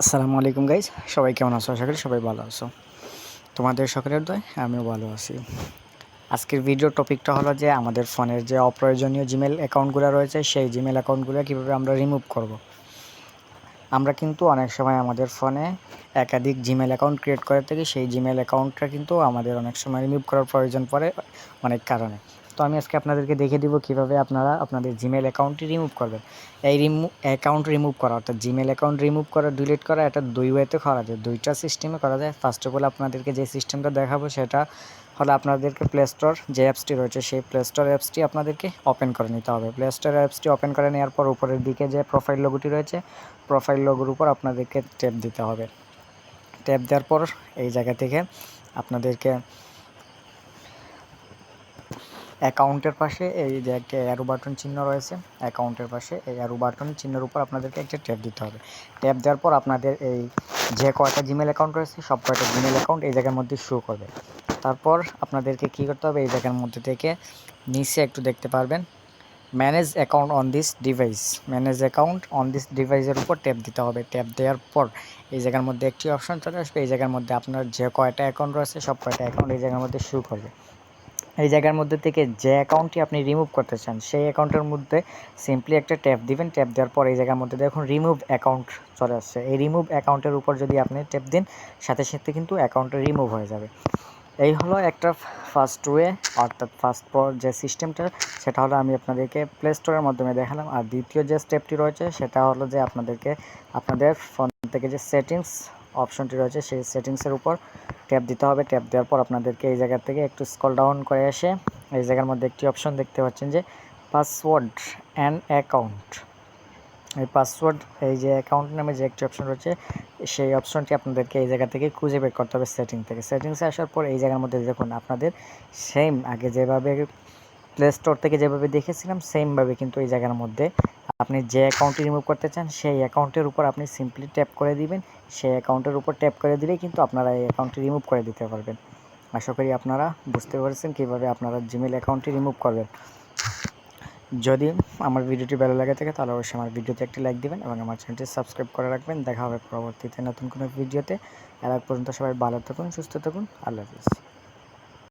আসসালামু আলাইকুম গাইজ সবাই কেমন আছো? আশা করি সবাই ভালো আছো। তোমাদের সকলের দয়, আমিও ভালো আছি। আজকের ভিডিও টপিকটা হলো যে, আমাদের ফোনের যে অপ্রয়োজনীয় জিমেল অ্যাকাউন্টগুলো রয়েছে, সেই জিমেল অ্যাকাউন্টগুলো কীভাবে আমরা রিমুভ করব। আমরা কিন্তু অনেক সময় আমাদের ফোনে একাধিক জিমেল অ্যাকাউন্ট ক্রিয়েট করে থাকি। সেই জিমেল অ্যাকাউন্টটা কিন্তু আমাদের অনেক সময় রিমুভ করার প্রয়োজন পড়ে অনেক কারণে। তো আমি আজকে আপনাদেরকে দেখে দিব কীভাবে আপনারা আপনাদের জিমেল অ্যাকাউন্টটি রিমুভ করবেন। এই রিমুভ অ্যাকাউন্ট রিমুভ করা, অর্থাৎ জিমেল অ্যাকাউন্ট রিমুভ করা ডিলিট করা, এটা দুই ওয়েতে করা যায়। দুইটা সিস্টেমে করা যায়। ফার্স্ট অফ অল আপনাদেরকে যে সিস্টেমটা দেখাবো সেটা হলে আপনাদেরকে প্লে স্টোর যে অ্যাপসটি রয়েছে, সেই প্লে স্টোর অ্যাপসটি আপনাদেরকে ওপেন করে নিতে হবে। প্লে স্টোর অ্যাপসটি ওপেন করে নেওয়ার পর উপরের দিকে যে প্রোফাইল লোগোটি রয়েছে প্রোফাইল লোগোর উপর আপনাদেরকে ট্যাপ দিতে হবে। ট্যাপ দেওয়ার পর এই জায়গা থেকে আপনাদেরকে অ্যাকাউন্টের পাশে এই যে একটা অ্যারো বাটন চিহ্ন রয়েছে, অ্যাকাউন্টের পাশে এই অ্যারো বাটন চিহ্নের উপর আপনাদেরকে একটা ট্যাপ দিতে হবে। ট্যাপ দেওয়ার পর আপনাদের এই যে কয়টা জিমেল অ্যাকাউন্ট রয়েছে, সব কয়টা জিমেল অ্যাকাউন্ট এই জায়গার মধ্যে শো করবে। তারপর আপনাদেরকে কী করতে হবে, এই জায়গার মধ্যে থেকে নিচে একটু দেখতে পারবেন manage account on this device manage account on this ডিভাইসের উপর ট্যাপ দিতে হবে। ট্যাপ দেওয়ার পর এই জায়গার মধ্যে একটি অপশন চলে আসবে। এই জায়গার মধ্যে আপনার যে কয়টা অ্যাকাউন্ট রয়েছে, সব কয়টা অ্যাকাউন্ট এই জায়গার মধ্যে শো করবে। এই জায়গার মধ্যে থেকে যে অ্যাকাউন্টটি আপনি রিমুভ করতে চান, সেই অ্যাকাউন্টের মধ্যে সিম্পলি একটা ট্যাপ দিবেন। ট্যাপ দেওয়ার পর এই জায়গার মধ্যে দেখুন রিমুভ অ্যাকাউন্ট চলে আসছে। এই রিমুভ অ্যাকাউন্টের উপর যদি আপনি ট্যাপ দিন, সাথে সাথে কিন্তু অ্যাকাউন্টটা রিমুভ হয়ে যাবে। এই হলো একটা ফার্স্ট ওয়ে অর্থাৎ ফার্স্ট যে সিস্টেমটা সেটা হলো আমি আপনাদেরকে প্লে স্টোরের মাধ্যমে দেখালাম। আর দ্বিতীয় যে স্টেপটি রয়েছে, সেটা হলো যে আপনাদেরকে, আপনাদের ফোন থেকে যে সেটিংস অপশনটি রয়েছে, সেই সেটিংসের উপর ট্যাপ দিতে হবে। ট্যাপ দেওয়ার পর আপনাদেরকে এই জায়গা থেকে একটু স্কল ডাউন করে এসে এই জায়গার মধ্যে একটি অপশন দেখতে পাচ্ছেন যে পাসওয়ার্ড অ্যান্ড অ্যাকাউন্ট। এই পাসওয়ার্ড, এই যে অ্যাকাউন্ট নামে যে একটি অপশন রয়েছে, সেই অপশনটি আপনাদেরকে এই জায়গা থেকে খুঁজে বের করতে হবে সেটিং থেকে। সেটিংসে আসার পর এই জায়গার মধ্যে দেখুন, আপনাদের সেম আগে যেভাবে প্লে স্টোর থেকে যেভাবে দেখেছিলাম সেমভাবে কিন্তু এই জায়গার মধ্যে আপনি যে অ্যাকাউন্টটি রিমুভ করতে চান, সেই অ্যাকাউন্টের উপর আপনি সিম্পলি ট্যাপ করে দিবেন। সেই অ্যাকাউন্টের উপর ট্যাপ করে দিলেই কিন্তু আপনারা এই অ্যাকাউন্টটি রিমুভ করে দিতে পারবেন। আশা করি আপনারা বুঝতে পেরেছেন কীভাবে আপনারা জিমেল অ্যাকাউন্টটি রিমুভ করবেন। যদি আমার ভিডিওটি ভালো লাগে থাকে, তাহলে অবশ্যই আমার ভিডিওতে একটি লাইক দিবেন এবং আমার চ্যানেলটি সাবস্ক্রাইব করে রাখবেন। দেখা হবে পরবর্তীতে নতুন কোনো ভিডিওতে। এর পর্যন্ত সবাই ভালো থাকুন, সুস্থ থাকুন। আল্লাহ হাফিজ।